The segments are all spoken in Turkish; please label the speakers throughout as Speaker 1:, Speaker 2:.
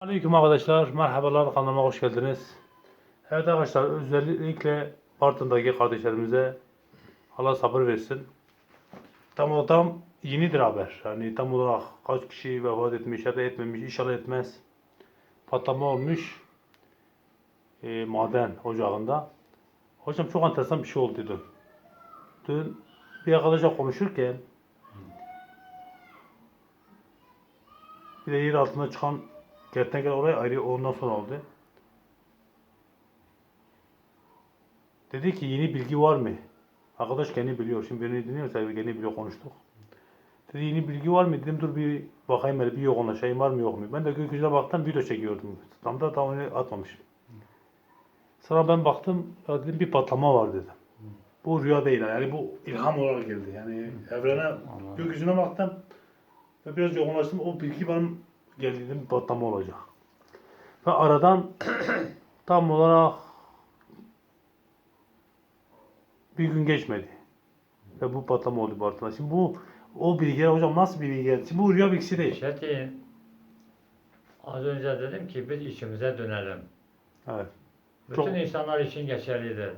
Speaker 1: Aleyküm arkadaşlar, merhabalar kanalıma hoş geldiniz. Evet arkadaşlar, özellikle Bartın'daki kardeşlerimize Allah sabır versin. Tam o tam yenidir haber. Yani tam olarak kaç kişi vefat etmiş ya da etmemiş, inşallah etmez. Patlama olmuş e, maden ocağında. Hocam çok enteresan bir şey oldu dün. Dün bir arkadaşla konuşurken bir de yer altına çıkan Kertenkele oraya ayrı ondan sonra oldu. Dedi ki yeni bilgi var mı? Arkadaş kendi biliyor. Şimdi beni dinliyor tabii kendi biliyor konuştuk. Dedi yeni bilgi var mı? Dedim dur bir bakayım hele bir yoğunlaşayım var mı yok mu? Ben de gökyüzüne baktım video çekiyordum. Tam da tam onu atmamışım. Sonra ben baktım ya dedim bir patlama var dedim. Bu rüya değil yani bu ilham olarak geldi. Yani evrene gökyüzüne baktım ve biraz yoğunlaştım. O bilgi benim geldi dedim bir patlama olacak. Ve aradan tam olarak bir gün geçmedi. Ve bu patlama oldu Bartın'da. Şimdi bu o bilgiler hocam nasıl bilgi geldi? Şimdi bu rüya bilgisi değil.
Speaker 2: Çetin, az önce dedim ki biz işimize dönelim.
Speaker 1: Evet.
Speaker 2: Bütün
Speaker 1: Çok-
Speaker 2: insanlar için geçerlidir.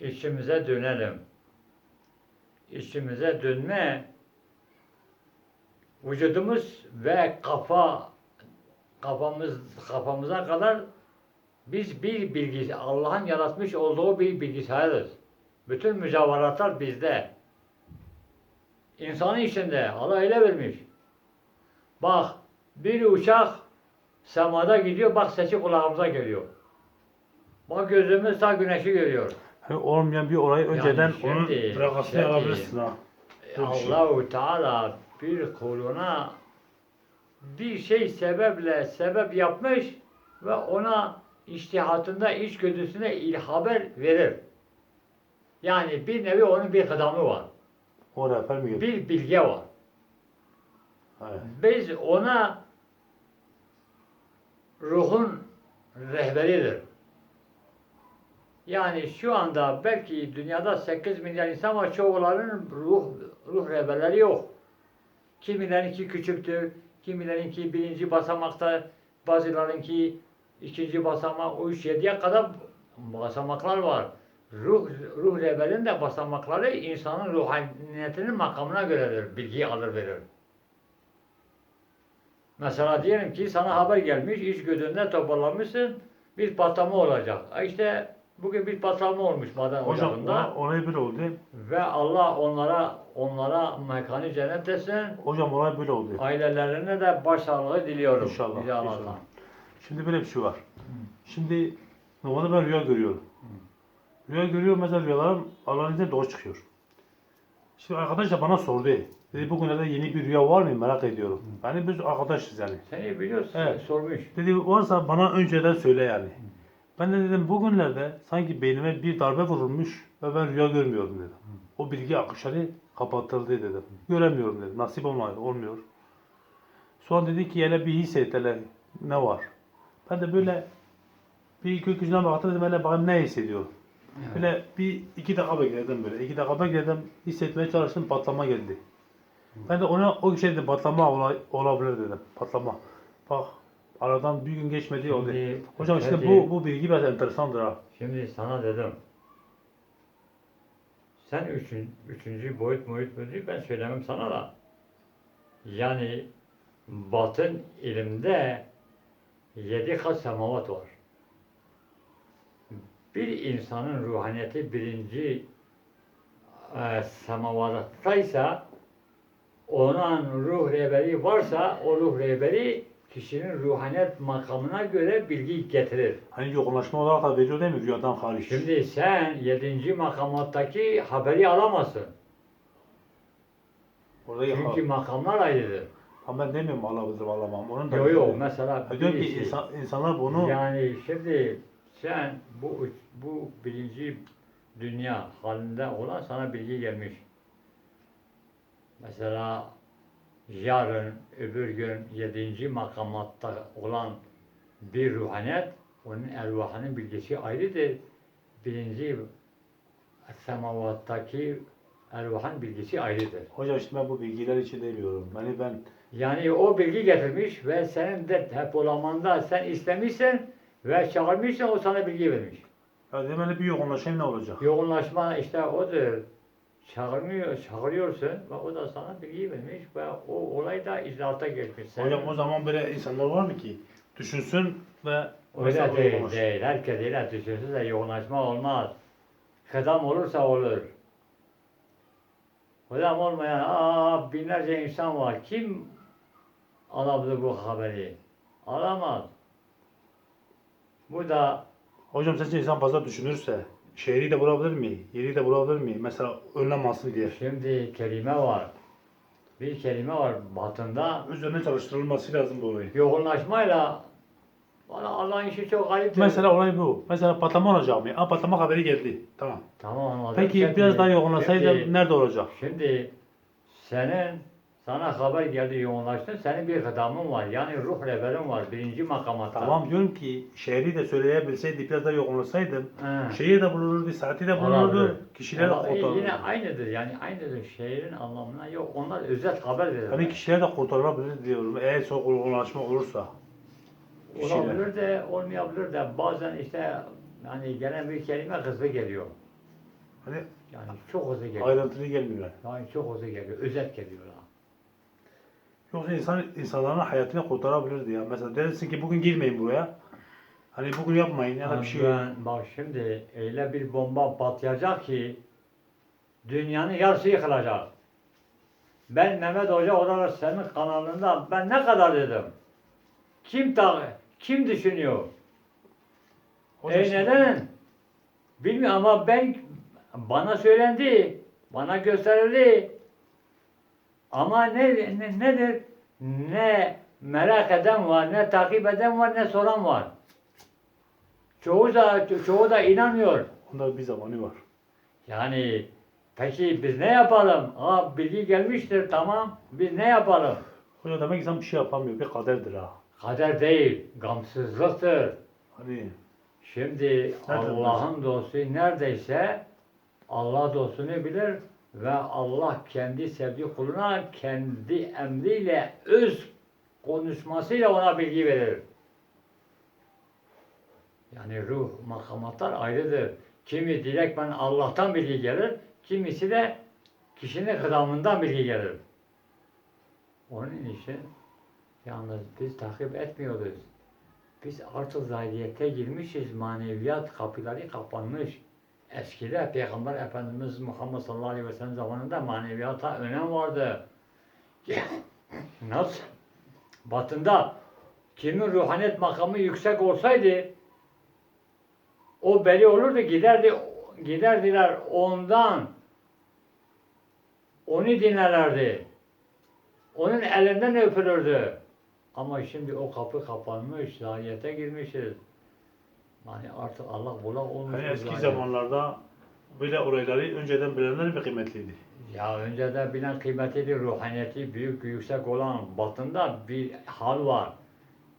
Speaker 2: İşimize dönelim. İşimize dönme vücudumuz ve kafa kafamız kafamıza kadar biz bir bilgi Allah'ın yaratmış olduğu bir bilgisayarız. Bütün mücevheratlar bizde. İnsanın içinde Allah öyle vermiş. Bak bir uçak semada gidiyor bak sesi kulağımıza geliyor. Bak gözümüz ta güneşi görüyor.
Speaker 1: Hani olmayan bir olayı önceden
Speaker 2: şimdi-
Speaker 1: onun
Speaker 2: şimdi-
Speaker 1: alabilirsin ha. Şey.
Speaker 2: Allahu Teala bir kuluna bir şey sebeple sebep yapmış ve ona iştihatında, içgüdüsüne il haber verir. Yani bir nevi onun bir kıdamı var.
Speaker 1: O rehber mi geldi?
Speaker 2: Bir bilge var.
Speaker 1: Evet.
Speaker 2: Biz ona ruhun rehberidir. Yani şu anda belki dünyada 8 milyar insan var çoğularının ruh ruh rehberleri yok. Kimilerinki küçüktür, kimilerinki birinci basamakta, bazılarınki ikinci basamak, o üç yediye kadar basamaklar var. Ruh, ruh rehberinin de basamakları insanın ruhaniyetinin makamına göredir, bilgi alır verir. Mesela diyelim ki sana haber gelmiş, iş güdünde toparlamışsın, bir patlama olacak. E İşte bugün bir patlama olmuş maden
Speaker 1: Hocam
Speaker 2: ocağında
Speaker 1: ona, olay böyle oldu.
Speaker 2: ve Allah onlara onlara mekanı cennet etsin.
Speaker 1: Hocam olay böyle oldu.
Speaker 2: Ailelerine de başsağlığı diliyorum.
Speaker 1: İnşallah,
Speaker 2: Allah'tan.
Speaker 1: inşallah. Şimdi böyle bir şey var. Şimdi normalde ben rüya görüyorum. Rüya görüyorum mesela rüyalarım Allah'ın izniyle doğru çıkıyor. Şimdi arkadaş da bana sordu. Dedi bugünlerde yeni bir rüya var mı merak ediyorum. Yani biz arkadaşız yani.
Speaker 2: Seni biliyorsun,
Speaker 1: Evet.
Speaker 2: sormuş.
Speaker 1: Dedi varsa bana önceden söyle yani. Ben de dedim bugünlerde sanki beynime bir darbe vurulmuş ve ben rüya görmüyorum dedim. O bilgi akışları kapatıldı dedim. Göremiyorum dedim. Nasip olmuyor. olmuyor. Sonra dedi ki hele bir hisset hele ne var. Ben de böyle bir gökyüzüne baktım dedim hele bakayım ne hissediyorum. Böyle bir iki dakika bekledim böyle. iki dakika bekledim. Hissetmeye çalıştım patlama geldi. Ben de ona o şey dedim patlama ola- olabilir dedim. Patlama. Bak aradan bir gün geçmedi oldu. Hocam işte bu bu bilgi biraz enteresandır ha.
Speaker 2: Şimdi sana dedim. Sen üçün, üçüncü boyut boyut boyut ben söylemem sana da. Yani batın ilimde yedi kat semavat var. Bir insanın ruhaniyeti birinci e, semavattaysa onun ruh rehberi varsa o ruh rehberi kişinin ruhaniyet makamına göre bilgi getirir.
Speaker 1: Hani yoğunlaşma olarak da veriyor değil mi rüyadan hariç?
Speaker 2: Şimdi sen yedinci makamattaki haberi alamazsın.
Speaker 1: Orada
Speaker 2: Çünkü makamlar ayrıdır.
Speaker 1: Ama ben demiyorum alabilirim alamam. Onun da
Speaker 2: Yok yok mesela
Speaker 1: Ha, diyorum ki insan, insanlar bunu
Speaker 2: yani şimdi sen bu bu birinci dünya halinde olan sana bilgi gelmiş. Mesela yarın öbür gün yedinci makamatta olan bir ruhaniyet onun ervahının bilgisi ayrıdır. Birinci semavattaki ervahın bilgisi ayrıdır.
Speaker 1: hocam işte ben bu bilgiler için demiyorum. Hani ben
Speaker 2: Yani o bilgi getirmiş ve senin de depolamanda sen istemişsin ve çağırmışsın o sana bilgi vermiş.
Speaker 1: Ya demeli bir yoğunlaşayım ne olacak?
Speaker 2: Yoğunlaşma işte odur. Çağırmıyor, çağırıyorsun ve o da sana bilgi vermiş ve o olay da icraata geçmiş. Sen-
Speaker 1: Hocam o zaman böyle insanlar var mı ki düşünsün ve
Speaker 2: Öyle değil,
Speaker 1: yoğunlaş-
Speaker 2: değil. Herkes öyle düşünsün de yoğunlaşma olmaz. Kıdam olursa olur. Kıdam olmayan aa, binlerce insan var. Kim alabilir bu haberi? Alamaz. Bu da
Speaker 1: Hocam sence insan fazla düşünürse şehri de bulabilir mi? Yeri de bulabilir mi? Mesela önlem alsın diye.
Speaker 2: şimdi kelime var. Bir kelime var batında.
Speaker 1: Üzerine çalıştırılması lazım bu olayı.
Speaker 2: Yoğunlaşmayla Valla Allah'ın işi çok gariptir.
Speaker 1: Mesela olay bu. Mesela patlama olacak mı? Aa patlama haberi geldi. Tamam.
Speaker 2: Tamam anladım.
Speaker 1: Peki
Speaker 2: Şimdi-
Speaker 1: biraz daha yoğunlaşsaydı nerede olacak?
Speaker 2: Şimdi senin sana haber geldi yoğunlaştın. Senin bir kıdamın var. Yani ruh levelin var. Birinci makamatta.
Speaker 1: Tamam diyorum ki şehri de söyleyebilseydi biraz daha yoğunlaşsaydım.
Speaker 2: He.
Speaker 1: Şehir de bulunurdu, saati de
Speaker 2: Olabilir.
Speaker 1: bulunurdu, kişiler de
Speaker 2: Olabilir.
Speaker 1: kurtarılırdı.
Speaker 2: Yine aynıdır yani aynıdır. Şehrin anlamına yok. Onlar özet haber verir.
Speaker 1: Hani kişiler de kurtarılabilir diyorum. Eğer çok yoğunlaşma olursa. kişiler.
Speaker 2: Olabilir de olmayabilir de bazen işte yani gelen bir kelime hızlı geliyor.
Speaker 1: Hani
Speaker 2: Yani çok hızlı geliyor.
Speaker 1: ayrıntılı gelmiyor.
Speaker 2: Yani çok hızlı geliyor. Özet geliyor.
Speaker 1: Yoksa insan insanların hayatını kurtarabilirdi ya. Mesela dersin ki bugün girmeyin buraya. Hani bugün yapmayın ya da bir şey.
Speaker 2: Ben, bak şimdi öyle bir bomba patlayacak ki dünyanın yarısı yıkılacak. Ben Mehmet Hoca olarak senin kanalında ben ne kadar dedim. Kim ta kim düşünüyor? E neden? Bilmiyorum ama ben bana söylendi, bana gösterildi. Ama ne, ne nedir? Ne merak eden var, ne takip eden var, ne soran var. Çoğu da çoğu da inanmıyor.
Speaker 1: Onda bir zamanı var.
Speaker 2: Yani peki biz ne yapalım? Aa bilgi gelmiştir tamam. Biz ne yapalım?
Speaker 1: Hocam demek ki insan bir şey yapamıyor. Bir kaderdir ha.
Speaker 2: Kader değil, gamsızlıktır.
Speaker 1: Hani
Speaker 2: Şimdi Allah'ın dostu neredeyse Allah dostunu bilir ve Allah kendi sevdiği kuluna kendi emriyle öz konuşmasıyla ona bilgi verir. Yani ruh makamatlar ayrıdır. Kimi direkt ben Allah'tan bilgi gelir, kimisi de kişinin kıdamından bilgi gelir. Onun için yalnız biz takip etmiyoruz. Biz artık zahiriyete girmişiz, maneviyat kapıları kapanmış. Eskide Peygamber Efendimiz Muhammed sallallahu aleyhi ve sellem zamanında maneviyata önem vardı. Nasıl? Batında kimin ruhaniyet makamı yüksek olsaydı o belli olurdu giderdi giderdiler ondan onu dinlerlerdi. Onun elinden öpülürdü. Ama şimdi o kapı kapanmış, zahiyete girmişiz. Yani artık Allah bulak olmuş.
Speaker 1: hani
Speaker 2: bu
Speaker 1: eski
Speaker 2: zahiyet.
Speaker 1: zamanlarda böyle olayları önceden bilenler mi kıymetliydi?
Speaker 2: Ya önceden bilen kıymetli ruhaniyeti büyük yüksek olan batında bir hal var.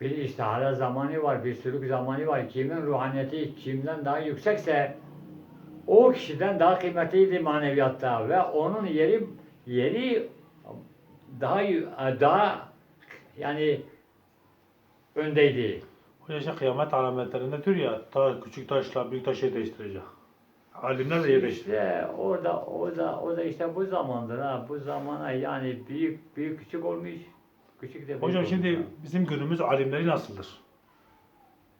Speaker 2: Bir istihare zamanı var, bir sülük zamanı var. Kimin ruhaniyeti kimden daha yüksekse o kişiden daha kıymetliydi maneviyatta ve onun yeri yeri daha daha yani öndeydi.
Speaker 1: İşte kıyamet alametlerinde diyor ya ta küçük taşla büyük taşı değiştirecek. Alimler de yer değiştirecek.
Speaker 2: İşte orada orada o da işte bu zamandır ha bu zamana yani büyük büyük küçük olmuş küçük de büyük
Speaker 1: Hocam
Speaker 2: olmuş
Speaker 1: şimdi
Speaker 2: ha.
Speaker 1: bizim günümüz alimleri nasıldır?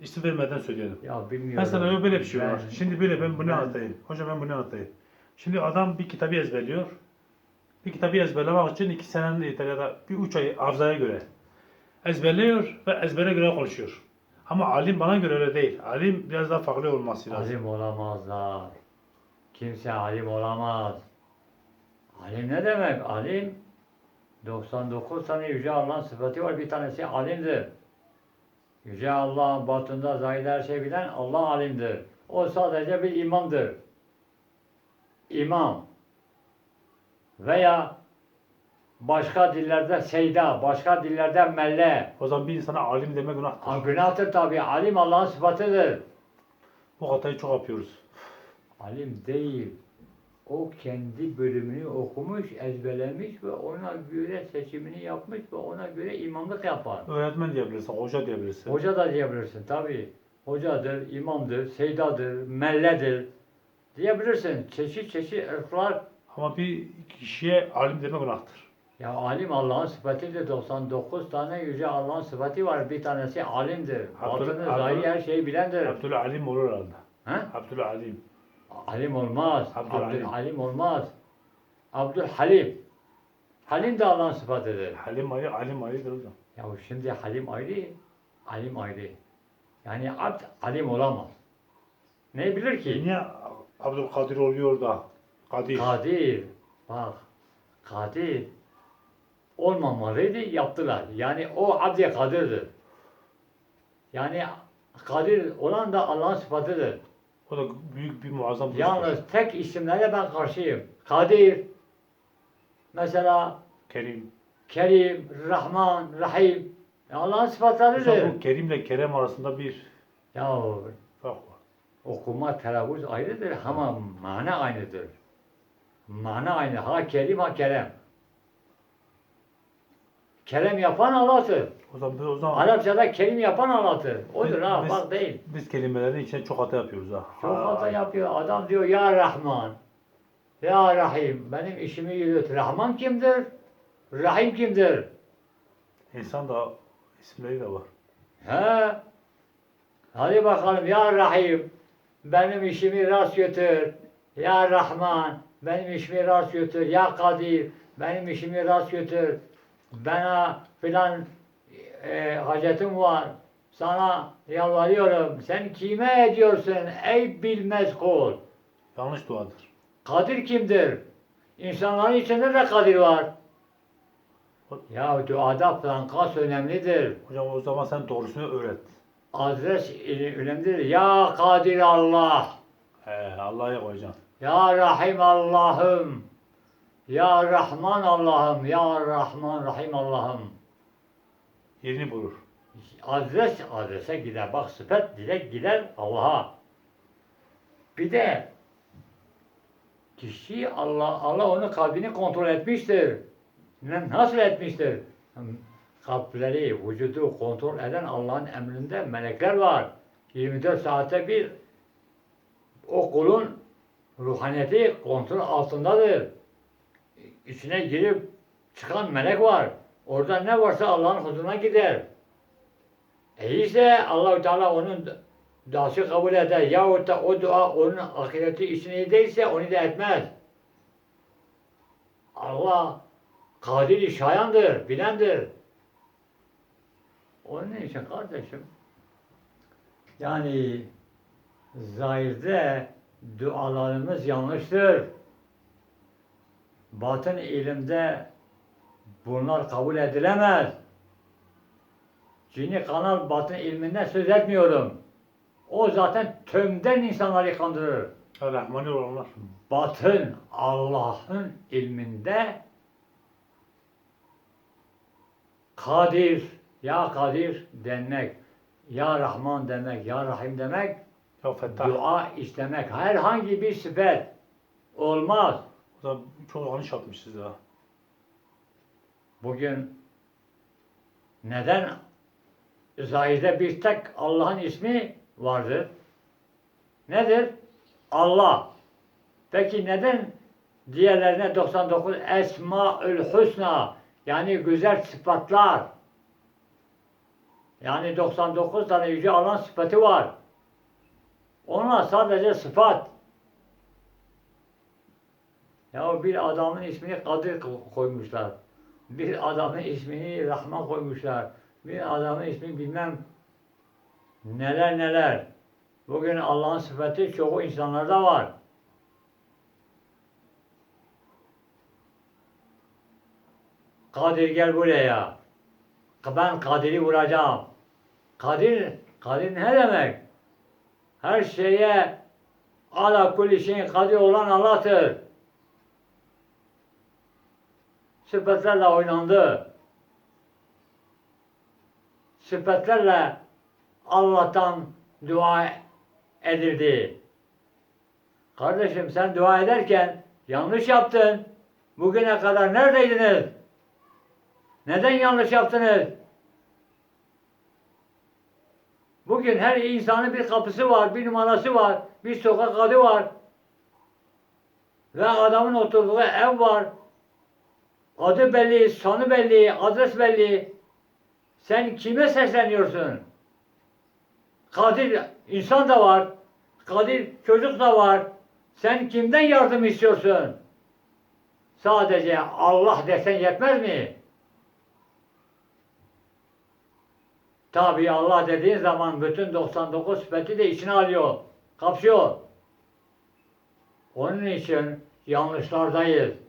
Speaker 1: İsim vermeden söyleyelim.
Speaker 2: ya bilmiyorum.
Speaker 1: Mesela böyle bir şey
Speaker 2: Ben-
Speaker 1: var. Şimdi böyle ben bunu
Speaker 2: ben-
Speaker 1: anlatayım. Hocam ben bunu anlatayım. Şimdi adam bir kitabı ezberliyor. Bir kitabı ezberlemek için iki senenin yeter ya da bir üç ay hafızaya göre. Ezberliyor ve ezbere göre konuşuyor. Ama alim bana göre öyle değil. Alim biraz daha farklı olması lazım.
Speaker 2: alim olamazlar. Kimse alim olamaz. Alim ne demek? Alim 99 tane Yüce Allah'ın sıfatı var. Bir tanesi alimdir. Yüce Allah batında zahirde her şey bilen Allah alimdir. O sadece bir imamdır. İmam. Veya başka dillerde seyda, başka dillerde melle.
Speaker 1: O zaman bir insana alim demek
Speaker 2: Ha,
Speaker 1: günahtır.
Speaker 2: Günahtır tabi. Alim Allah'ın sıfatıdır.
Speaker 1: Bu hatayı çok yapıyoruz.
Speaker 2: Alim değil. o kendi bölümünü okumuş, ezberlemiş ve ona göre seçimini yapmış ve ona göre imamlık yapar.
Speaker 1: Öğretmen diyebilirsin, hoca diyebilirsin.
Speaker 2: Hoca da diyebilirsin tabi. Hocadır, imamdır, seydadır, melledir diyebilirsin. Çeşit çeşit ırklar.
Speaker 1: Ama bir kişiye alim demek günahtır.
Speaker 2: Ya alim Allah'ın sıfatıdır. 99 tane yüce Allah'ın sıfatı var. Bir tanesi alimdir.
Speaker 1: Abdül-
Speaker 2: Batını,
Speaker 1: Abdül-
Speaker 2: zahiri her şeyi bilendir.
Speaker 1: Abdülalim olur herhalde.
Speaker 2: Ha?
Speaker 1: Abdülalim.
Speaker 2: Alim olmaz.
Speaker 1: Abdülalim.
Speaker 2: Abdülalim olmaz. Abdülhalim. Halim de Allah'ın sıfatıdır.
Speaker 1: Halim ayı, alim ayıdır hocam.
Speaker 2: Ya şimdi halim ayrı, alim ayrı. Yani abd alim olamaz. Ne bilir ki?
Speaker 1: Niye Abdülkadir oluyor da? Kadir.
Speaker 2: Kadir. Bak. Kadir. Olmamalıydı yaptılar. Yani o abd kadirdir. Yani kadir olan da Allah'ın sıfatıdır.
Speaker 1: O da büyük bir muazzam
Speaker 2: Yalnız tek isimlere ben karşıyım. Kadir. Mesela
Speaker 1: Kerim.
Speaker 2: Kerim, Rahman, Rahim. Allah'ın sıfatlarıdır.
Speaker 1: bu Kerim'le Kerem arasında bir
Speaker 2: Ya
Speaker 1: fark var.
Speaker 2: okuma telaffuz ayrıdır ama mana aynıdır. Mana aynı. Ha kerim ha kerem. Kerem yapan Allah'tır.
Speaker 1: O zaman, o zaman
Speaker 2: Arapçada kerim yapan Allah'tır. Odur ha
Speaker 1: Biz-
Speaker 2: bak değil.
Speaker 1: biz kelimelerin içine çok hata yapıyoruz ha.
Speaker 2: Çok
Speaker 1: Ha,
Speaker 2: hata yapıyor. Adam diyor ya Rahman. Ya Rahim. Benim işimi yürüt. Rahman kimdir? Rahim kimdir?
Speaker 1: İnsan da isimleri de var.
Speaker 2: He. Hadi bakalım ya Rahim. Benim işimi rast götür. Ya Rahman. Benim işimi rast götür. Ya Kadir. Benim işimi rast götür. Bana filan e, hacetim var. Sana yalvarıyorum. Sen kime ediyorsun ey bilmez kul?
Speaker 1: Yanlış duadır.
Speaker 2: Kadir kimdir? İnsanların içinde de Kadir var. Ya duada frankas önemlidir.
Speaker 1: Hocam o zaman sen doğrusunu öğret.
Speaker 2: Adres önemlidir. Ya Kadir Allah.
Speaker 1: He, Allah'a koyacaksın.
Speaker 2: Ya Rahim Allah'ım. Ya Rahman Allah'ım. Ya Rahman Rahim Allah'ım.
Speaker 1: Yerini bulur.
Speaker 2: Adres adrese gider. Bak sıfat direkt gider Allah'a. Bir de kişi Allah Allah onun kalbini kontrol etmiştir. Nasıl etmiştir? Kalpleri, vücudu kontrol eden Allah'ın emrinde melekler var. 24 saatte bir o kulun ruhaniyeti kontrol altındadır. İçine girip çıkan melek var. Orada ne varsa Allah'ın huzuruna gider. E ise Allahu Teala onun duası kabul eder. Yahut da o dua onun ahireti içine değilse onu da etmez. Allah kadir şayandır, bilendir. Onun için kardeşim yani zahirde dualarımız yanlıştır. Batın ilimde bunlar kabul edilemez. Cini kanal batın ilminden söz etmiyorum. O zaten tömden insanları kandırır.
Speaker 1: Rahmani olanlar.
Speaker 2: Batın Allah'ın ilminde Kadir, Ya Kadir demek, Ya Rahman demek, Ya Rahim demek,
Speaker 1: Ya Fettah.
Speaker 2: dua istemek. Herhangi bir sıfat olmaz.
Speaker 1: O zaman çok yanlış yapmışsınız ha.
Speaker 2: Bugün neden zahirde bir tek Allah'ın ismi vardır? Nedir? Allah. Peki neden diğerlerine 99 Esmaül Hüsna yani güzel sıfatlar yani 99 tane yüce Allah'ın sıfatı var. Onlar sadece sıfat. Ya bir adamın ismini Kadir ko- koymuşlar. Bir adamın ismini Rahman koymuşlar. Bir adamın ismini bilmem neler neler. Bugün Allah'ın sıfatı çoğu insanlarda var. Kadir gel buraya. Ben Kadir'i vuracağım. Kadir, Kadir ne demek? Her şeye ala kulli şeyin kadir olan Allah'tır. Sıfatlarla oynandı. Sıfatlarla Allah'tan dua edildi. Kardeşim sen dua ederken Yanlış yaptın. Bugüne kadar neredeydiniz? Neden yanlış yaptınız? Bugün her insanın bir kapısı var, bir numarası var, bir sokak adı var. Ve adamın oturduğu ev var. Adı belli, sanı belli, adres belli. Sen kime sesleniyorsun? Kadir insan da var. Kadir çocuk da var. Sen kimden yardım istiyorsun? Sadece Allah desen yetmez mi? Tabi Allah dediğin zaman bütün 99 sıfatı de içine alıyor, kapsıyor. Onun için yanlışlardayız.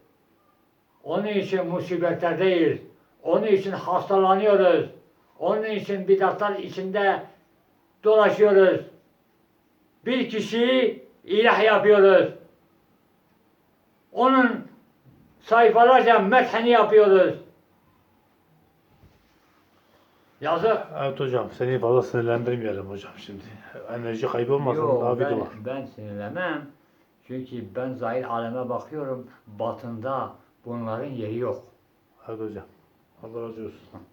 Speaker 2: Onun için musibetlerdeyiz. Onun için hastalanıyoruz. Onun için bidatlar içinde dolaşıyoruz. Bir kişiyi ilah yapıyoruz. Onun sayfalarca metheni yapıyoruz. Yazık.
Speaker 1: Evet hocam seni fazla sinirlendirmeyelim hocam şimdi. Enerji kaybı olmasın
Speaker 2: Yok,
Speaker 1: daha
Speaker 2: ben,
Speaker 1: video var.
Speaker 2: ben sinirlemem. Çünkü ben zahir aleme bakıyorum. Batında bunların yeri yok.
Speaker 1: Evet hocam. Allah razı olsun.